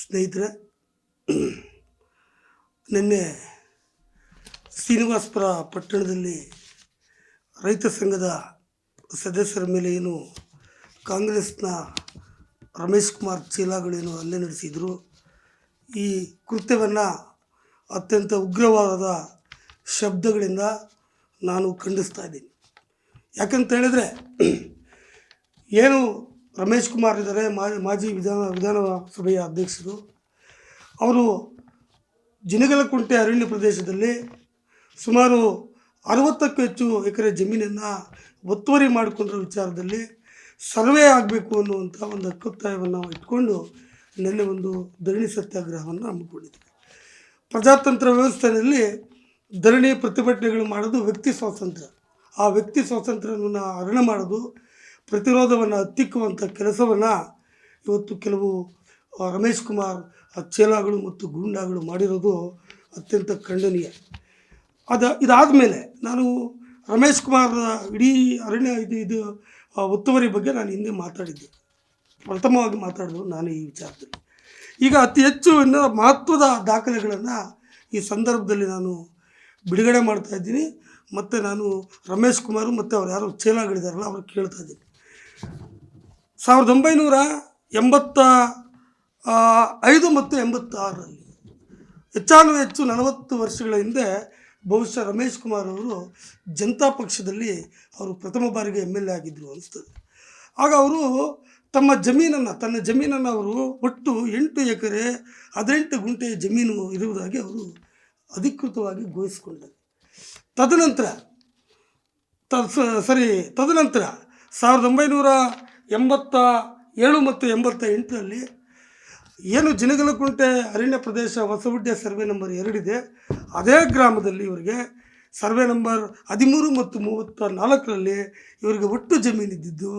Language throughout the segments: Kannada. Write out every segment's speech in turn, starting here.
ಸ್ನೇಹಿತರೆ, ನಿನ್ನೆ ಶ್ರೀನಿವಾಸಪುರ ಪಟ್ಟಣದಲ್ಲಿ ರೈತ ಸಂಘದ ಸದಸ್ಯರ ಮೇಲೆ ಏನು ಕಾಂಗ್ರೆಸ್ನ ರಮೇಶ್ ಕುಮಾರ್ ಚೀಲಾಗಳೇನು ಹಲ್ಲೆ ನಡೆಸಿದರು. ಈ ಕೃತ್ಯವನ್ನು ಅತ್ಯಂತ ಉಗ್ರವಾದ ಶಬ್ದಗಳಿಂದ ನಾನು ಖಂಡಿಸ್ತಾ ಇದ್ದೀನಿ. ಯಾಕಂತ ಹೇಳಿದ್ರೆ, ಏನು ರಮೇಶ್ ಕುಮಾರ್ ಇದ್ದಾರೆ ಮಾಜಿ ವಿಧಾನ, ವಿಧಾನಸಭೆಯ ಅಧ್ಯಕ್ಷರು. ಅವರು ಜಿನಗಲಕುಂಟೆ ಅರಣ್ಯ ಪ್ರದೇಶದಲ್ಲಿ ಸುಮಾರು ಅರವತ್ತಕ್ಕೂ ಹೆಚ್ಚು ಎಕರೆ ಜಮೀನನ್ನು ಒತ್ತುವರಿ ಮಾಡಿಕೊಂಡಿರೋ ವಿಚಾರದಲ್ಲಿ ಸರ್ವೆ ಆಗಬೇಕು ಅನ್ನುವಂಥ ಒಂದು ಹಕ್ಕೊತ್ತಾಯವನ್ನು ಇಟ್ಕೊಂಡು ನಿನ್ನೆ ಒಂದು ಧರಣಿ ಸತ್ಯಾಗ್ರಹವನ್ನು ಹಮ್ಮಿಕೊಂಡಿದ್ದೀವಿ ಪ್ರಜಾತಂತ್ರ ವ್ಯವಸ್ಥೆಯಲ್ಲಿ ಧರಣಿ ಪ್ರತಿಭಟನೆಗಳು ಮಾಡೋದು ವ್ಯಕ್ತಿ ಸ್ವಾತಂತ್ರ್ಯ. ಆ ವ್ಯಕ್ತಿ ಸ್ವಾತಂತ್ರ್ಯವನ್ನು ಹರಣ ಮಾಡೋದು ಪ್ರತಿರೋಧವನ್ನು ಹತ್ತಿಕ್ಕುವಂಥ ಕೆಲಸವನ್ನು ಇವತ್ತು ಕೆಲವು ರಮೇಶ್ ಕುಮಾರ್ ಚೇಲಾಗಳು ಮತ್ತು ಗೂಂಡಾಗಳು ಮಾಡಿರೋದು ಅತ್ಯಂತ ಖಂಡನೀಯ. ಅದ ಇದಾದ ಮೇಲೆ ನಾನು ರಮೇಶ್ ಕುಮಾರ್ ಇಡೀ ಅರಣ್ಯ ಇದು ಇದು ಒತ್ತುವರಿ ಬಗ್ಗೆ ನಾನು ಹಿಂದೆ ಮಾತಾಡಿದ್ದೆ. ಪ್ರಥಮವಾಗಿ ಮಾತಾಡಿದ್ರು ನಾನು ಈ ವಿಚಾರದಲ್ಲಿ. ಈಗ ಅತಿ ಹೆಚ್ಚು ಮಹತ್ವದ ದಾಖಲೆಗಳನ್ನು ಈ ಸಂದರ್ಭದಲ್ಲಿ ನಾನು ಬಿಡುಗಡೆ ಮಾಡ್ತಾ ಇದ್ದೀನಿ. ಮತ್ತು ನಾನು ರಮೇಶ್ ಕುಮಾರ್ ಮತ್ತು ಅವ್ರು ಯಾರು ಚೇಲಾಗಳಿದಾರಲ್ಲ ಅವ್ರು ಕೇಳ್ತಾ ಇದ್ದೀನಿ. ಸಾವಿರದ ಒಂಬೈನೂರ ಎಂಬತ್ತ ಐದು ಮತ್ತು ಎಂಬತ್ತಾರರಲ್ಲಿ ಹೆಚ್ಚಾನು ಹೆಚ್ಚು ನಲವತ್ತು ವರ್ಷಗಳ ಹಿಂದೆ ಬಹುಶಃ ರಮೇಶ್ ಕುಮಾರ್ ಅವರು ಜನತಾ ಪಕ್ಷದಲ್ಲಿ ಅವರು ಪ್ರಥಮ ಬಾರಿಗೆ ಎಂ ಎಲ್ ಎ ಆಗಿದ್ದರು ಅನಿಸ್ತದೆ. ಆಗ ಅವರು ತಮ್ಮ ಜಮೀನನ್ನು, ತನ್ನ ಜಮೀನನ್ನು ಅವರು ಒಟ್ಟು ಎಂಟು ಎಕರೆ, ಹದಿನೆಂಟು ಗುಂಟೆ ಜಮೀನು ಇರುವುದಾಗಿ ಅವರು ಅಧಿಕೃತವಾಗಿ ಘೋಷಿಸಿಕೊಂಡರು. ತದನಂತರ, ತ ಸರಿ, ತದನಂತರ ಸಾವಿರದ ಒಂಬೈನೂರ ಎಂಬತ್ತ ಏಳು ಮತ್ತು ಎಂಬತ್ತ ಎಂಟರಲ್ಲಿ ಏನು ಜಿನಗಲಕುಂಟೆ ಅರಣ್ಯ ಪ್ರದೇಶ ಹೊಸಗುಡ್ಡೆ ಸರ್ವೆ ನಂಬರ್ ಎರಡಿದೆ ಅದೇ ಗ್ರಾಮದಲ್ಲಿ ಇವರಿಗೆ ಸರ್ವೆ ನಂಬರ್ ಹದಿಮೂರು ಮತ್ತು ಮೂವತ್ತ ನಾಲ್ಕರಲ್ಲಿ ಇವರಿಗೆ ಒಟ್ಟು ಜಮೀನಿದ್ದಿದ್ದು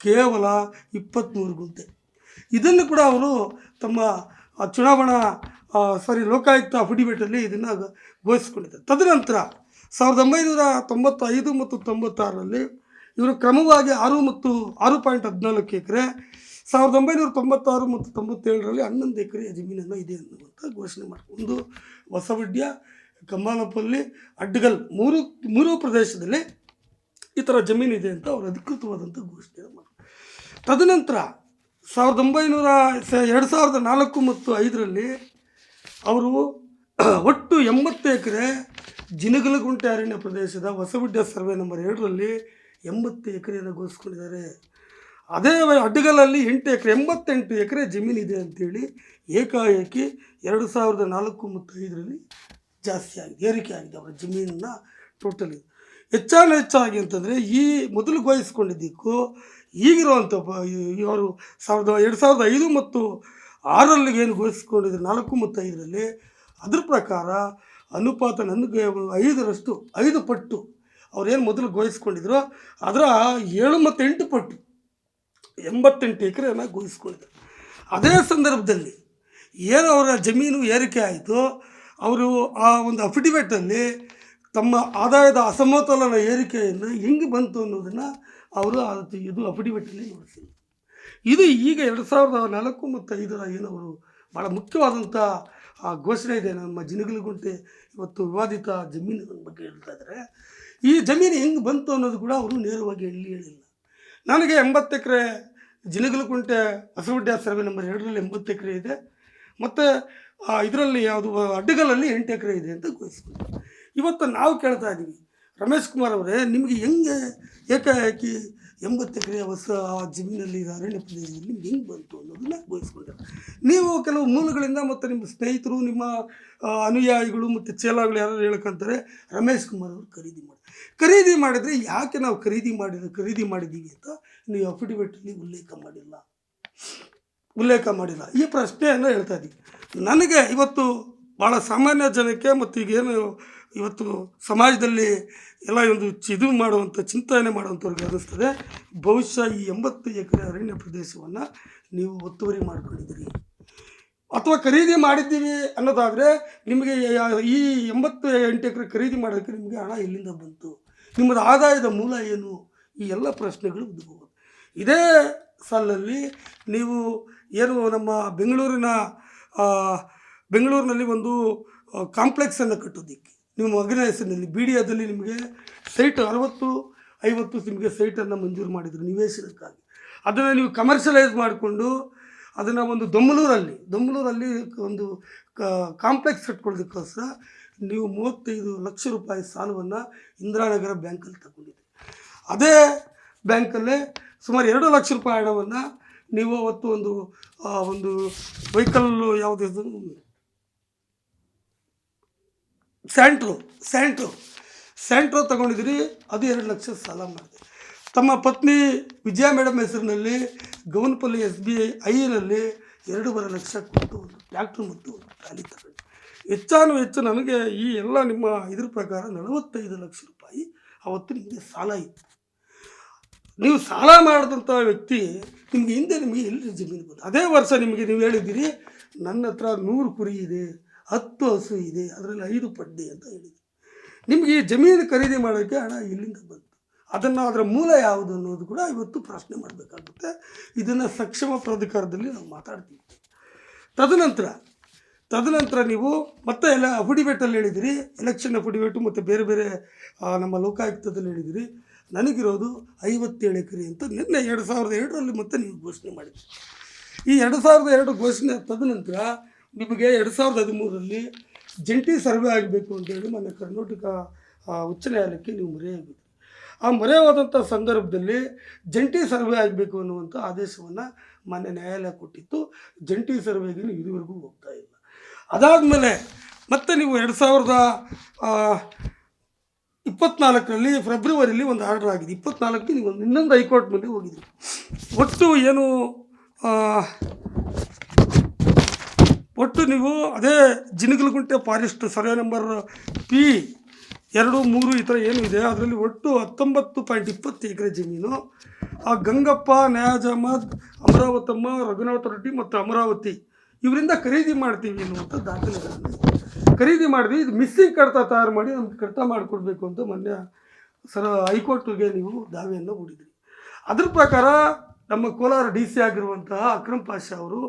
ಕೇವಲ ಇಪ್ಪತ್ತ್ಮೂರು ಗುಂಟೆ. ಇದನ್ನು ಕೂಡ ಅವರು ತಮ್ಮ ಚುನಾವಣಾ ಸಾರಿ ಲೋಕಾಯುಕ್ತ ಅಫಿಡವಿಟಲ್ಲಿ ಇದನ್ನು ಘೋಷಿಸಿಕೊಂಡಿದ್ದಾರೆ. ತದನಂತರ ಸಾವಿರದ ಒಂಬೈನೂರ ತೊಂಬತ್ತೈದು ಮತ್ತು ತೊಂಬತ್ತಾರರಲ್ಲಿ ಇವರು ಕ್ರಮವಾಗಿ ಆರು ಮತ್ತು ಆರು ಪಾಯಿಂಟ್ ಹದಿನಾಲ್ಕು ಎಕರೆ, ಸಾವಿರದ ಒಂಬೈನೂರ ತೊಂಬತ್ತಾರು ಮತ್ತು ತೊಂಬತ್ತೇಳರಲ್ಲಿ ಹನ್ನೊಂದು ಎಕರೆ ಜಮೀನನ್ನು ಇದೆ ಅನ್ನುವಂಥ ಘೋಷಣೆ ಮಾಡಿಕೊಂಡು ಹೊಸವಡ್ಯ ಕಂಬಾಲಪಲ್ಲಿ ಅಡ್ಡಗಲ್ ಮೂರು ಮೂರು ಪ್ರದೇಶದಲ್ಲಿ ಈ ಥರ ಜಮೀನಿದೆ ಅಂತ ಅವರು ಅಧಿಕೃತವಾದಂಥ ಘೋಷಣೆ ಮಾಡಿ ತದನಂತರ ಸಾವಿರದ ಒಂಬೈನೂರ ಎರಡು ಸಾವಿರದ ನಾಲ್ಕು ಮತ್ತು ಐದರಲ್ಲಿ ಅವರು ಒಟ್ಟು ಎಂಬತ್ತು ಎಕರೆ ಜಿನಗಲಗುಂಟೆ ಅರಣ್ಯ ಪ್ರದೇಶದ ಹೊಸಗುಡ್ಡ ಸರ್ವೆ ನಂಬರ್ ಎರಡರಲ್ಲಿ ಎಂಬತ್ತು ಎಕರೆಯನ್ನು ಘೋಷಿಸ್ಕೊಂಡಿದ್ದಾರೆ ಅದೇ ಅಡ್ಡಗಲಲ್ಲಿ ಎಂಟು ಎಕರೆ, ಎಂಬತ್ತೆಂಟು ಎಕರೆ ಜಮೀನಿದೆ ಅಂತೇಳಿ ಏಕಾಏಕಿ ಎರಡು ಸಾವಿರದ ನಾಲ್ಕು ಮತ್ತು ಐದರಲ್ಲಿ ಜಾಸ್ತಿ ಆಗಿದೆ ಏರಿಕೆ ಆಗಿದೆ ಅವರ ಜಮೀನನ್ನ ಟೋಟಲಿ ಹೆಚ್ಚಾನ ಹೆಚ್ಚಾಗಿ ಅಂತಂದರೆ ಈ ಮೊದಲು ಘೋಷಿಸ್ಕೊಂಡಿದ್ದಕ್ಕೂ ಈಗಿರುವಂಥ ಇವರು ಸಾವಿರದ, ಎರಡು ಸಾವಿರದ ಐದು ಮತ್ತು ಆರರಲ್ಲಿ ಏನು ಘೋಷಿಸ್ಕೊಂಡಿದ್ರು ನಾಲ್ಕು ಮತ್ತು ಐದರಲ್ಲಿ ಅದ್ರ ಪ್ರಕಾರ ಅನುಪಾತ ನನಗೆ ಐದರಷ್ಟು, ಐದು ಪಟ್ಟು ಅವ್ರೇನು ಮೊದಲು ಗೋಯಿಸ್ಕೊಂಡಿದ್ರು? ಅದರ ಏಳು ಮತ್ತು ಎಂಟು ಪಟ್ಟು, ಎಂಬತ್ತೆಂಟು ಎಕರೆನ ಗೋಯಿಸ್ಕೊಂಡಿದ್ರು. ಅದೇ ಸಂದರ್ಭದಲ್ಲಿ ಏನು ಅವರ ಜಮೀನು ಏರಿಕೆ ಆಯಿತು, ಅವರು ಆ ಒಂದು ಅಫಿಡವಿಟಲ್ಲಿ ತಮ್ಮ ಆದಾಯದ ಅಸಮತೋಲನ ಏರಿಕೆಯನ್ನು ಹೆಂಗೆ ಬಂತು ಅನ್ನೋದನ್ನು ಅವರು ಅದು ಇದು ಅಫಿಡವಿಟಲ್ಲಿ ನೋಡಿಸಿ ಇದು ಈಗ ಎರಡು ಸಾವಿರದ ನಾಲ್ಕು ಮತ್ತು ಐದರ ಏನು ಅವರು ಭಾಳ ಮುಖ್ಯವಾದಂಥ ಆ ಘೋಷಣೆ ಇದೆ ನಮ್ಮ ಜಿನಗಲಗುಂಟೆ ಇವತ್ತು ವಿವಾದಿತ ಜಮೀನಿನ ಬಗ್ಗೆ ಹೇಳ್ತಾ ಇದ್ದಾರೆ ಈ ಜಮೀನು ಹೆಂಗೆ ಬಂತು ಅನ್ನೋದು ಕೂಡ ಅವರು ನೇರವಾಗಿ ಎಲ್ಲಿ ಹೇಳಿಲ್ಲ. ನನಗೆ ಎಂಬತ್ತು ಎಕರೆ ಜಿನಗಲಕುಂಟೆ ಹಸುಗುಡ್ಡ ಸರ್ವೆ ನಂಬರ್ ಎರಡರಲ್ಲಿ ಎಂಬತ್ತು ಎಕರೆ ಇದೆ. ಮತ್ತು ಇದರಲ್ಲಿ ಯಾವುದು ಅಡ್ಡಗಲಲ್ಲಿ ಎಂಟು ಎಕರೆ ಇದೆ ಅಂತ ಘೋಷಿಸ್ಕೊಂಡು ಇವತ್ತು ನಾವು ಕೇಳ್ತಾ ಇದ್ದೀವಿ ರಮೇಶ್ ಕುಮಾರ್ ಅವರೇ, ನಿಮಗೆ ಹೆಂಗೆ ಏಕಾಏಕಿ ಎಂಬತ್ತು ಎಕರೆ ಹೊಸ ಆ ಜಮೀನಲ್ಲಿ ಅರಣ್ಯ ಪ್ರದೇಶದಲ್ಲಿ ನಿಮ್ಗೆ ಹೆಂಗೆ ಬಂತು ಅನ್ನೋದನ್ನ ಘೋಷಿಸ್ಕೊಂಡಿದ್ದಾರೆ ನೀವು ಕೆಲವು ಮೂಲಗಳಿಂದ ಮತ್ತು ನಿಮ್ಮ ಸ್ನೇಹಿತರು, ನಿಮ್ಮ ಅನುಯಾಯಿಗಳು ಮತ್ತು ಚೇಲಾಗಳು ಯಾರು ಹೇಳ್ಕೊಂತಾರೆ, ರಮೇಶ್ ಕುಮಾರ್ ಅವರು ಖರೀದಿ ಮಾಡಿ, ಖರೀದಿ ಮಾಡಿದರೆ ಯಾಕೆ ನಾವು ಖರೀದಿ ಮಾಡಿದ, ಖರೀದಿ ಮಾಡಿದ್ದೀವಿ ಅಂತ ನೀವು ಅಫಿಡವಿಟಲ್ಲಿ ಉಲ್ಲೇಖ ಮಾಡಿಲ್ಲ. ಉಲ್ಲೇಖ ಮಾಡಿಲ್ಲ. ಈ ಪ್ರಶ್ನೆಯನ್ನು ಹೇಳ್ತಾ ಇದ್ದೀವಿ ನನಗೆ ಇವತ್ತು ಭಾಳ ಸಾಮಾನ್ಯ ಜನಕ್ಕೆ ಮತ್ತು ಈಗೇನು ಇವತ್ತು ಸಮಾಜದಲ್ಲಿ ಎಲ್ಲ ಒಂದು ಇದು ಮಾಡುವಂಥ ಚಿಂತನೆ ಮಾಡುವಂಥವ್ರಿಗೆ ಅನ್ನಿಸ್ತದೆ. ಬಹುಶಃ ಈ ಎಂಬತ್ತು ಎಕರೆ ಅರಣ್ಯ ಪ್ರದೇಶವನ್ನು ನೀವು ಒತ್ತುವರಿ ಮಾಡ್ಕೊಂಡಿದ್ದೀರಿ. ಅಥವಾ ಖರೀದಿ ಮಾಡಿದ್ದೀವಿ ಅನ್ನೋದಾದರೆ ನಿಮಗೆ ಈ ಎಂಬತ್ತು ಎಂಟು ಎಕರೆ ಖರೀದಿ ಮಾಡೋದಕ್ಕೆ ನಿಮಗೆ ಹಣ ಎಲ್ಲಿಂದ ಬಂತು? ನಿಮ್ಮದು ಆದಾಯದ ಮೂಲ ಏನು? ಈ ಎಲ್ಲ ಪ್ರಶ್ನೆಗಳು ಉದ್ಭವ ಇದೇ ಸಾಲಲ್ಲಿ ನೀವು ಏನು ನಮ್ಮ ಬೆಂಗಳೂರಿನ ಬೆಂಗಳೂರಿನಲ್ಲಿ ಒಂದು ಕಾಂಪ್ಲೆಕ್ಸನ್ನು ಕಟ್ಟೋದಿಕ್ಕೆ. ನಿಮ್ಮ ಮಗನ ಹೆಸರಿನಲ್ಲಿ ಬಿ ಡಿ ಎದಲ್ಲಿ ನಿಮಗೆ ಸೈಟ್ ಅರವತ್ತು, ಐವತ್ತು ನಿಮಗೆ ಸೈಟನ್ನು ಮಂಜೂರು ಮಾಡಿದರು ನಿವೇಶನಕ್ಕಾಗಿ. ಅದನ್ನು ನೀವು ಕಮರ್ಷಿಯಲೈಸ್ ಮಾಡಿಕೊಂಡು ಅದನ್ನು ಒಂದು ದೊಮ್ಮಲೂರಲ್ಲಿ ದೊಮ್ಮಲೂರಲ್ಲಿ ಒಂದು ಕಾಂಪ್ಲೆಕ್ಸ್ ಕಟ್ಕೊಳ್ಳೋದಕ್ಕೋಸ್ಕರ ನೀವು ಮೂವತ್ತೈದು ಲಕ್ಷ ರೂಪಾಯಿ ಸಾಲವನ್ನು ಇಂದಿರಾನಗರ ಬ್ಯಾಂಕಲ್ಲಿ ತಗೊಂಡಿದ್ದೆ ಅದೇ ಬ್ಯಾಂಕಲ್ಲೇ ಸುಮಾರು ಎರಡು ಲಕ್ಷ ರೂಪಾಯಿ ಹಣವನ್ನು ನೀವು ಅವತ್ತು ಒಂದು ಒಂದು ವೆಹಿಕಲ್ ಯಾವುದಿದ್ರು ಸ್ಯಾಂಟ್ರೋ ಸ್ಯಾಂಟ್ರೋ ಸ್ಯಾಂಟ್ರೋ ತಗೊಂಡಿದ್ದೀರಿ ಅದು ಎರಡು ಲಕ್ಷ ಸಾಲ ಮಾಡಿದೆ. ತಮ್ಮ ಪತ್ನಿ ವಿಜಯ ಮೇಡಮ್ ಹೆಸರಿನಲ್ಲಿ ಗೌನಪಲ್ಲಿ ಎಸ್ ಬಿ ಐ ಐನಲ್ಲಿ ಎರಡೂವರೆ ಲಕ್ಷ ಕೊಟ್ಟು ಒಂದು ಟ್ಯಾಕ್ಟ್ರ್ ಮತ್ತು ಟ್ರಾಲಿ ತಗೊಂಡು ಹೆಚ್ಚಾನು ಹೆಚ್ಚು ನನಗೆ ಈ ಎಲ್ಲ ನಿಮ್ಮ ಇದ್ರ ಪ್ರಕಾರ ನಲವತ್ತೈದು ಲಕ್ಷ ರೂಪಾಯಿ ಅವತ್ತು ನಿಮಗೆ ಸಾಲ ಇತ್ತು. ನೀವು ಸಾಲ ಮಾಡಿದಂಥ ವ್ಯಕ್ತಿ ನಿಮಗೆ ಹಿಂದೆ ನಿಮಗೆ ಎಲ್ಲಿ ಜಮೀನು ಬಂತು ಅದೇ ವರ್ಷ ನಿಮಗೆ ನೀವು ಹೇಳಿದ್ದೀರಿ, ನನ್ನ ಹತ್ರ ನೂರು ಕುರಿ ಇದೆ, ಹತ್ತು ಹಸು ಇದೆ, ಅದರಲ್ಲಿ ಐದು ಪಡ್ಡೆ ಅಂತ ಹೇಳಿದ್ರಿ. ನಿಮಗೆ ಈ ಜಮೀನು ಖರೀದಿ ಮಾಡೋಕ್ಕೆ ಹಣ ಇಲ್ಲಿಂದ ಬಂತು. ಅದನ್ನು ಅದರ ಮೂಲ ಯಾವುದು ಅನ್ನೋದು ಕೂಡ ಇವತ್ತು ಪ್ರಶ್ನೆ ಮಾಡಬೇಕಾಗುತ್ತೆ. ಇದನ್ನು ಸಕ್ಷಮ ಪ್ರಾಧಿಕಾರದಲ್ಲಿ ನಾವು ಮಾತಾಡ್ತೀವಿ. ತದನಂತರ ತದನಂತರ ನೀವು ಮತ್ತೆ ಎಲ್ಲ ಅಫಿಡಿವೇಟಲ್ಲಿ ಹೇಳಿದಿರಿ ಎಲೆಕ್ಷನ್ ಅಫಿಡಿವೇಟು ಮತ್ತು ಬೇರೆ ಬೇರೆ ನಮ್ಮ ಲೋಕಾಯುಕ್ತದಲ್ಲಿ ಹೇಳಿದಿರಿ. ನನಗಿರೋದು ಐವತ್ತೇಳು ಎಕರೆ ಅಂತ ನಿನ್ನೆ ಎರಡು ಸಾವಿರದ ಎರಡರಲ್ಲಿ ಮತ್ತೆ ನೀವು ಘೋಷಣೆ ಮಾಡಿದ್ರಿ. ಈ ಎರಡು ಸಾವಿರದ ಎರಡು ಘೋಷಣೆ ತದನಂತರ ನಿಮಗೆ ಎರಡು ಸಾವಿರದ ಹದಿಮೂರರಲ್ಲಿ ಜಂಟಿ ಸರ್ವೆ ಆಗಬೇಕು ಅಂತೇಳಿ ಮೊನ್ನೆ ಕರ್ನಾಟಕ ಉಚ್ಚ ನ್ಯಾಯಾಲಯಕ್ಕೆ ನೀವು ಮೊರೆಯಾಗಿದ್ರಿ ಆ ಮೊರೆಯಾದಂಥ ಸಂದರ್ಭದಲ್ಲಿ ಜಂಟಿ ಸರ್ವೆ ಆಗಬೇಕು ಅನ್ನುವಂಥ ಆದೇಶವನ್ನು ಮಾನ್ಯ ನ್ಯಾಯಾಲಯ ಕೊಟ್ಟಿತ್ತು. ಜಂಟಿ ಸರ್ವೆಗೆ ಇದುವರೆಗೂ ಹೋಗ್ತಾ ಇಲ್ಲ. ಅದಾದಮೇಲೆ ಮತ್ತೆ ನೀವು ಎರಡು ಸಾವಿರದ ಇಪ್ಪತ್ನಾಲ್ಕರಲ್ಲಿ ಫೆಬ್ರವರಿಲಿ ಒಂದು ಆರ್ಡರ್ ಆಗಿದೆ. ಇಪ್ಪತ್ನಾಲ್ಕಕ್ಕೆ ನೀವು ಒಂದು ಇನ್ನೊಂದು ಹೈಕೋರ್ಟ್ ಮುಂದೆ ಹೋಗಿದ್ರಿ. ಒಟ್ಟು ಏನು ಒಟ್ಟು ನೀವು ಅದೇ Jinagalagunte forest survey number P ಎರಡು, ಮೂರು ಈ ಥರ ಏನು ಇದೆ? ಅದರಲ್ಲಿ ಒಟ್ಟು ಹತ್ತೊಂಬತ್ತು ಪಾಯಿಂಟ್ ಇಪ್ಪತ್ತು ಎಕರೆ ಜಮೀನು. ಆ ಗಂಗಪ್ಪ, ನ್ಯಾಜ್ ಅಹಮದ್, ಅಮರಾವತಮ್ಮ, ರಘುನಾಥ ರೆಡ್ಡಿ ಮತ್ತು ಅಮರಾವತಿ, ಇವರಿಂದ ಖರೀದಿ ಮಾಡ್ತೀವಿ ಅನ್ನುವಂಥ ದಾಖಲೆಗಳನ್ನು. ಖರೀದಿ ಮಾಡಿದ್ವಿ. ಇದು ಮಿಸ್ಸಿಂಗ್ ಕಡತ ತಯಾರು ಮಾಡಿ ನಮ್ಗೆ ಕಡತ ಮಾಡಿಕೊಡ್ಬೇಕು ಅಂತ ಮೊನ್ನೆ ಸರ ಹೈಕೋರ್ಟ್ಗೆ ನೀವು ದಾವೆಯನ್ನು ಹೂಡಿದ್ರಿ. ಅದ್ರ ಪ್ರಕಾರ ನಮ್ಮ ಕೋಲಾರ ಡಿ ಸಿ ಆಗಿರುವಂತಹ ಅಕ್ರಮ್ ಪಾಷಾ ಅವರು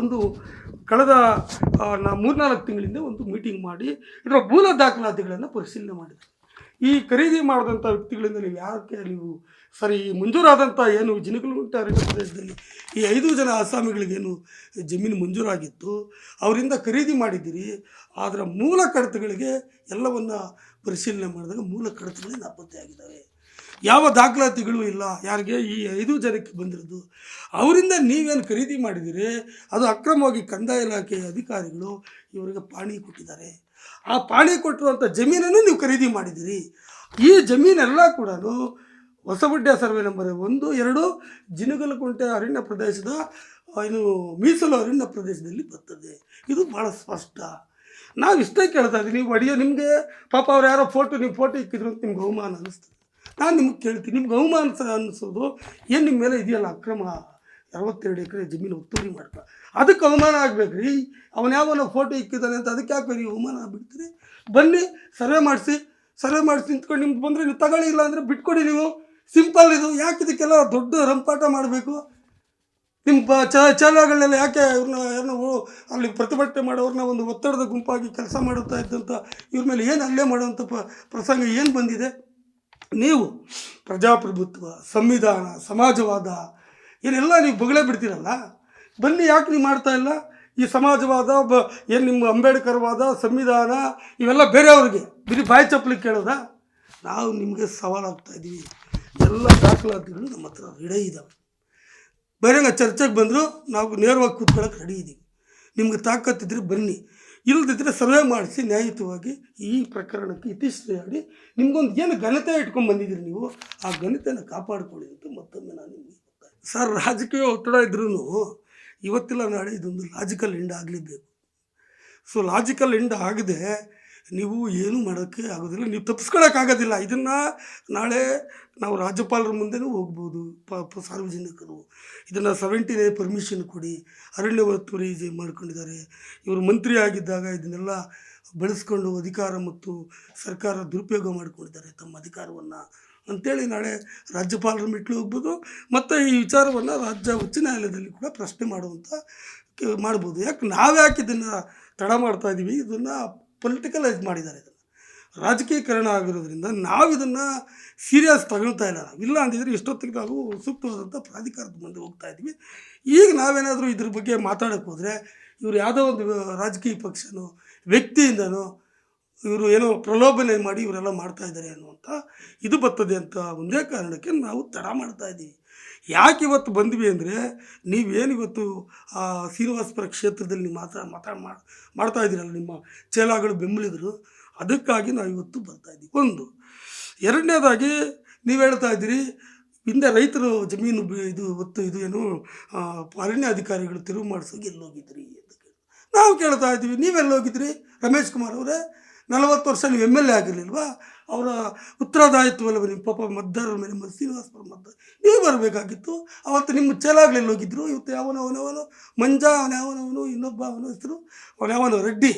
ಒಂದು ಕಳೆದ ಮೂರ್ನಾಲ್ಕು ತಿಂಗಳಿಂದ ಒಂದು ಮೀಟಿಂಗ್ ಮಾಡಿ ಇದರ ಮೂಲ ದಾಖಲಾತಿಗಳನ್ನು ಪರಿಶೀಲನೆ ಮಾಡಿದರು. ಈ ಖರೀದಿ ಮಾಡಿದಂಥ ವ್ಯಕ್ತಿಗಳಿಂದ ನೀವು ಯಾಕೆ ನೀವು ಸರಿ, ಈ ಮಂಜೂರಾದಂಥ ಏನು ಜಿನಕಲಗುಂಟ ಅರಣ್ಯ ಪ್ರದೇಶದಲ್ಲಿ ಈ ಐದು ಜನ ಆಸಾಮಿಗಳಿಗೇನು ಜಮೀನು ಮಂಜೂರಾಗಿತ್ತು, ಅವರಿಂದ ಖರೀದಿ ಮಾಡಿದ್ದೀರಿ ಅದರ ಮೂಲ ಕಡತಗಳಿಗೆ ಎಲ್ಲವನ್ನು ಪರಿಶೀಲನೆ ಮಾಡಿದಾಗ ಮೂಲ ಕಡತಗಳೇ ನಾಪತ್ತೆಯಾಗಿದ್ದಾವೆ. ಯಾವ ದಾಖಲಾತಿಗಳು ಇಲ್ಲ. ಯಾರಿಗೆ ಈ ಐದು ಜನಕ್ಕೆ ಬಂದಿರೋದು. ಅವರಿಂದ ನೀವೇನು ಖರೀದಿ ಮಾಡಿದಿರಿ? ಅದು ಅಕ್ರಮವಾಗಿ ಕಂದಾಯ ಇಲಾಖೆಯ ಅಧಿಕಾರಿಗಳು ಇವರಿಗೆ ಪಾಣಿ ಕೊಟ್ಟಿದ್ದಾರೆ. ಆ ಪಾಣಿ ಕೊಟ್ಟಿರುವಂಥ ಜಮೀನನ್ನು ನೀವು ಖರೀದಿ ಮಾಡಿದ್ದೀರಿ ಈ ಜಮೀನೆಲ್ಲ ಕೂಡ ಹೊಸಬಡ್ಡೆ ಸರ್ವೆ ನಂಬರ್ ಒಂದು, ಎರಡು, ಜಿನಗಲಕುಂಟೆ ಅರಣ್ಯ ಪ್ರದೇಶದ ಏನು ಮೀಸಲು ಅರಣ್ಯ ಪ್ರದೇಶದಲ್ಲಿ ಬರ್ತದೆ. ಇದು ಭಾಳ ಸ್ಪಷ್ಟ. ನಾವು ಇಷ್ಟೇ ಕೇಳ್ತಾ ಇದ್ದೀವಿ. ನೀವು ಒಡೆಯೋ ನಿಮಗೆ ಪಾಪ ಅವ್ರು ಯಾರೋ ಫೋಟೋ ನೀವು ಫೋಟೋ ಇಕ್ಕಿದ್ರು ಅಂತ ನಿಮ್ಗೆ ಅವಮಾನ ಅನ್ನಿಸ್ತದೆ ನಾನು ನಿಮ್ಗೆ ಕೇಳ್ತೀನಿ, ನಿಮ್ಗೆ ಅವಮಾನ ಅನ್ನಿಸೋದು ಏನು ನಿಮ್ಮ ಮೇಲೆ ಇದೆಯಲ್ಲ ಅಕ್ರಮ ಅರವತ್ತೆರಡು ಎಕರೆ ಜಮೀನು ಒತ್ತುವರಿ ಮಾಡ್ಕೊ ಅದಕ್ಕೆ ಅವಮಾನ ಆಗ್ಬೇಕು ರೀ ಅವನು ಯಾವನ ಫೋಟೋ ಇಕ್ಕಿದ್ದಾನೆ ಅಂತ ಅದಕ್ಕೆ ಯಾಕೆ ನೀವು ಅವಮಾನ ಆಗ್ಬಿಡ್ತೀರಿ? ಬನ್ನಿ ಸರ್ವೆ ಮಾಡಿಸಿ ಸರ್ವೆ ಮಾಡಿಸಿ ನಿಂತ್ಕೊಂಡು ನಿಮ್ಗೆ ಬಂದರೆ ನೀವು ತಗೊಳ್ಳಿ ಇಲ್ಲ ಅಂದರೆ ಬಿಟ್ಕೊಡಿ ನೀವು. ಸಿಂಪಲ್ ಇದು. ಯಾಕೆ ಇದಕ್ಕೆಲ್ಲ ದೊಡ್ಡ ರಂಪಾಟ ಮಾಡಬೇಕು? ನಿಮ್ಮ ಬ ಚ ಚಾಲನೆಗಳನ್ನೆಲ್ಲ ಯಾಕೆ ಇವ್ರನ್ನ, ಯಾರನ್ನ ಅಲ್ಲಿ ಪ್ರತಿಭಟನೆ ಮಾಡೋರನ್ನ ಒಂದು ಒತ್ತಡದ ಗುಂಪಾಗಿ ಕೆಲಸ ಮಾಡುತ್ತಾ ಇದ್ದಂಥ ಇವ್ರ ಮೇಲೆ ಏನು ಅಲ್ಲೇ ಮಾಡುವಂಥ ಪ್ರಸಂಗ ಏನು ಬಂದಿದೆ? ನೀವು ಪ್ರಜಾಪ್ರಭುತ್ವ, ಸಂವಿಧಾನ, ಸಮಾಜವಾದ, ಏನೆಲ್ಲ ನೀವು ಬಗಳೇ ಬಿಡ್ತೀರಲ್ಲ, ಬನ್ನಿ ಯಾಕೆ ನೀವು ಮಾಡ್ತಾ ಇಲ್ಲ? ಈ ಸಮಾಜವಾದ, ಬ, ಏನು ನಿಮ್ಮ ಅಂಬೇಡ್ಕರ್ವಾದ, ಸಂವಿಧಾನ, ಇವೆಲ್ಲ ಬೇರೆಯವ್ರಿಗೆ. ಬರೀ ಬಾಯಿ ಚಪ್ಪಲಿಗೆ ಕೇಳೋದಾ? ನಾವು ನಿಮಗೆ ಸವಾಲಾಗ್ತಾ ಇದ್ದೀವಿ. ಎಲ್ಲ ದಾಖಲಾತಿಗಳು ನಮ್ಮ ಹತ್ರ ರೆಡಿ ಇದ್ದಾವೆ ಬೇರೆ ಚರ್ಚೆಗೆ ಬಂದರೂ ನಾವು ನೇರವಾಗಿ ಕೂತ್ಕೊಳ್ಳೋಕೆ ರೆಡಿ ಇದ್ದೀವಿ ನಿಮ್ಗೆ ತಾಕತ್ತಿದ್ರೆ ಬನ್ನಿ. ಇಲ್ಲದಿದ್ದರೆ ಸರ್ವೆ ಮಾಡಿಸಿ ನ್ಯಾಯಯುತವಾಗಿ ಈ ಪ್ರಕರಣಕ್ಕೆ ಇತಿಶ್ರೀ ನಿಮಗೊಂದು ನಿಮ್ಗೊಂದು ಏನು ಘನತೆ ಇಟ್ಕೊಂಡು ಬಂದಿದ್ದೀರಿ ನೀವು, ಆ ಘನತೆಯನ್ನು ಕಾಪಾಡಿಕೊಳ್ಳಿ ಅಂತ ಮತ್ತೊಮ್ಮೆ ನಾನು ನಿಮಗೆ ಸರ್, ರಾಜಕೀಯ ಒತ್ತಡ ಇದ್ರೂ ಇವತ್ತಿಲ್ಲ ನಾಳೆ ಇದೊಂದು ಲಾಜಿಕಲ್ ಎಂಡ್ ಆಗಲೇಬೇಕು ಸೊ ಲಾಜಿಕಲ್ ಎಂಡ್ ಆಗದೆ ನೀವು ಏನೂ ಮಾಡೋಕ್ಕೆ ಆಗೋದಿಲ್ಲ, ನೀವು ತಪ್ಪಿಸ್ಕೊಳ್ಳೋಕ್ಕಾಗೋದಿಲ್ಲ ಇದನ್ನು ನಾಳೆ ನಾವು ರಾಜ್ಯಪಾಲರ ಮುಂದೆನೂ ಹೋಗ್ಬೋದು, ಪ, ಪ- ಸಾರ್ವಜನಿಕರು. ಇದನ್ನು ಸೆವೆಂಟಿನೇ ಪರ್ಮಿಷನ್ ಕೊಡಿ. ಅರಣ್ಯ ಒತ್ತುವರಿ ಮಾಡ್ಕೊಂಡಿದ್ದಾರೆ. ಇವರು ಮಂತ್ರಿ ಆಗಿದ್ದಾಗ ಇದನ್ನೆಲ್ಲ ಬಳಸ್ಕೊಂಡು ಅಧಿಕಾರ ಮತ್ತು ಸರ್ಕಾರ ದುರುಪಯೋಗ ಮಾಡ್ಕೊಂಡಿದ್ದಾರೆ ತಮ್ಮ ಅಧಿಕಾರವನ್ನು. ಅಂಥೇಳಿ ನಾಳೆ ರಾಜ್ಯಪಾಲರ ಮೆಟ್ಲು ಹೋಗ್ಬೋದು, ಮತ್ತು ಈ ವಿಚಾರವನ್ನು ರಾಜ್ಯ ಉಚ್ಚ ನ್ಯಾಯಾಲಯದಲ್ಲಿ ಕೂಡ ಪ್ರಶ್ನೆ ಮಾಡುವಂಥ ಮಾಡ್ಬೋದು. ಯಾಕೆ ನಾವ್ಯಾಕೆ ಇದನ್ನು ತಡ ಮಾಡ್ತಾ ಇದ್ದೀವಿ ಇದನ್ನು ಪೊಲಿಟಿಕಲೈಸ್ ಮಾಡಿದ್ದಾರೆ ಇದನ್ನು. ರಾಜಕೀಯಕರಣ ಆಗಿರೋದ್ರಿಂದ ನಾವು ಇದನ್ನು ಸೀರಿಯಸ್ ತಗೊಳ್ತಾ ಇಲ್ಲ. ಇಲ್ಲ ಅಂದಿದ್ರೆ ಇಷ್ಟೊತ್ತಿಗೆ ನಾವು ಸೂಕ್ತವಾದಂಥ ಪ್ರಾಧಿಕಾರದ ಮುಂದೆ ಹೋಗ್ತಾ ಇದ್ವಿ. ಈಗ ನಾವೇನಾದರೂ ಇದ್ರ ಬಗ್ಗೆ ಮಾತಾಡೋಕ್ಕೆ ಹೋದರೆ ಇವರು ಯಾವುದೋ ಒಂದು ರಾಜಕೀಯ ಪಕ್ಷನೋ, ವ್ಯಕ್ತಿಯಿಂದನೋ ಇವರು ಏನೋ ಪ್ರಲೋಭನೆ ಮಾಡಿ ಇವರೆಲ್ಲ ಮಾಡ್ತಾ ಇದ್ದಾರೆ ಅನ್ನುವಂಥ ಇದು ಬರ್ತದೆ ಅಂತ ಒಂದೇ ಕಾರಣಕ್ಕೆ ನಾವು ತಡ ಮಾಡ್ತಾ ಇದ್ದೀವಿ. ಯಾಕೆ ಇವತ್ತು ಬಂದ್ವಿ ಅಂದರೆ ನೀವೇನು ಇವತ್ತು ಶ್ರೀನಿವಾಸಪುರ ಕ್ಷೇತ್ರದಲ್ಲಿ ಮಾತ್ರ ಮಾತಾ ಮಾಡ್- ಮಾಡ್ತಾ ಇದ್ದೀರಲ್ಲ ನಿಮ್ಮ ಚೇಲಾಗಳು ಬೆಂಬಲಿದ್ರು ಅದಕ್ಕಾಗಿ ನಾವು ಇವತ್ತು ಬರ್ತಾ ಇದ್ದೀವಿ. ಒಂದು, ಎರಡನೇದಾಗಿ ನೀವು ಹೇಳ್ತಾ ಇದ್ದೀರಿ, ಹಿಂದೆ ರೈತರು ಜಮೀನು ಇದು ಒತ್ತು ಇದು ಏನು ಅರಣ್ಯ ಅಧಿಕಾರಿಗಳು ತಿರುವು ಮಾಡಿಸೋಕೆ ಎಲ್ಲೋಗಿದ್ರಿ ಅಂತ ಕೇಳಿ ನಾವು ಕೇಳ್ತಾ ಇದ್ದೀವಿ, ನೀವೆಲ್ಲೋಗಿದ್ರಿ? ರಮೇಶ್ ಕುಮಾರ್ ಅವರೇ, ನಲವತ್ತು ವರ್ಷ ನೀವು ಎಂ ಎಲ್ ಎ ಆಗಿರಲಿಲ್ವಾ? ಅವರ ಉತ್ತರದಾಯಿತ್ವಲ್ಲ ನಿಮ್ಮ ಪಾಪ ಮದ್ದರ ಮೇಲೆ ಶ್ರೀನಿವಾಸಪುರ ಮದ್ದ ನೀವು ಬರಬೇಕಾಗಿತ್ತು. ಅವತ್ತು ನಿಮ್ಮ ಚೇಲಾಗ್ಲೆಲ್ಲಿ ಹೋಗಿದ್ದರು ಇವತ್ತು ಯಾವನೋ ಅವನವನು ಮಂಜ, ಅವನ ಯಾವನವನು ಇನ್ನೊಬ್ಬ ಅವನ ಹೆಸರು, ಅವನ ಯಾವನೋ ರೆಡ್ಡಿ.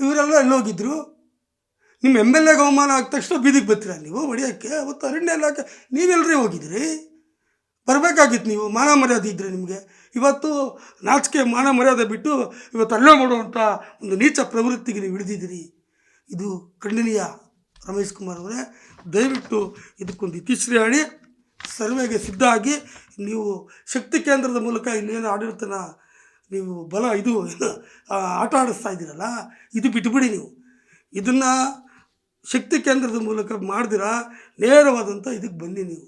ಇವರೆಲ್ಲ ಎಲ್ಲೋಗಿದ್ರು ನಿಮ್ಮ ಎಂ ಎಲ್ ಎಗೆ ಅವಮಾನ ಆದ ತಕ್ಷಣ ಬೀದಿಗೆ ಬರ್ತೀರಾ ನೀವು? ಹೊಡಿಯೋಕ್ಕೆ ಅವತ್ತು ಅರಣ್ಯ ಇಲಾಖೆ ನೀವೆಲ್ಲರೂ ಹೋಗಿದ್ರಿ? ಬರಬೇಕಾಗಿತ್ತು ನೀವು? ಮಾನ ಮರ್ಯಾದೆ ಇದ್ದರೆ ನಿಮಗೆ. ಇವತ್ತು ನಾಚಿಕೆ ಮಾನ ಮರ್ಯಾದೆ ಬಿಟ್ಟು ಇವತ್ತು ಅಲ್ಲೇ ಮಾಡುವಂಥ ಒಂದು ನೀಚ ಪ್ರವೃತ್ತಿಗೆ ನೀವು ಇದು ಖಂಡನೀಯ ರಮೇಶ್ ಕುಮಾರ್ ಅವರೇ, ದಯವಿಟ್ಟು ಇದಕ್ಕೊಂದು ಇತಿಶ್ರೀ ಹೇಳಿ, ಸರ್ವೆಗೆ ಸಿದ್ಧ ಆಗಿ ನೀವು ಶಕ್ತಿ ಕೇಂದ್ರದ ಮೂಲಕ ಇಲ್ಲೇನು ಆಡಳಿತನ ನೀವು ಬಲ ಇದು ಆಟ ಆಡಿಸ್ತಾ ಇದ್ದೀರಲ್ಲ, ಇದು ಬಿಟ್ಬಿಡಿ ನೀವು. ಇದನ್ನು ಶಕ್ತಿ ಕೇಂದ್ರದ ಮೂಲಕ ಮಾಡಿದಿರ ನೇರವಾದಂಥ ಇದಕ್ಕೆ ಬನ್ನಿ ನೀವು.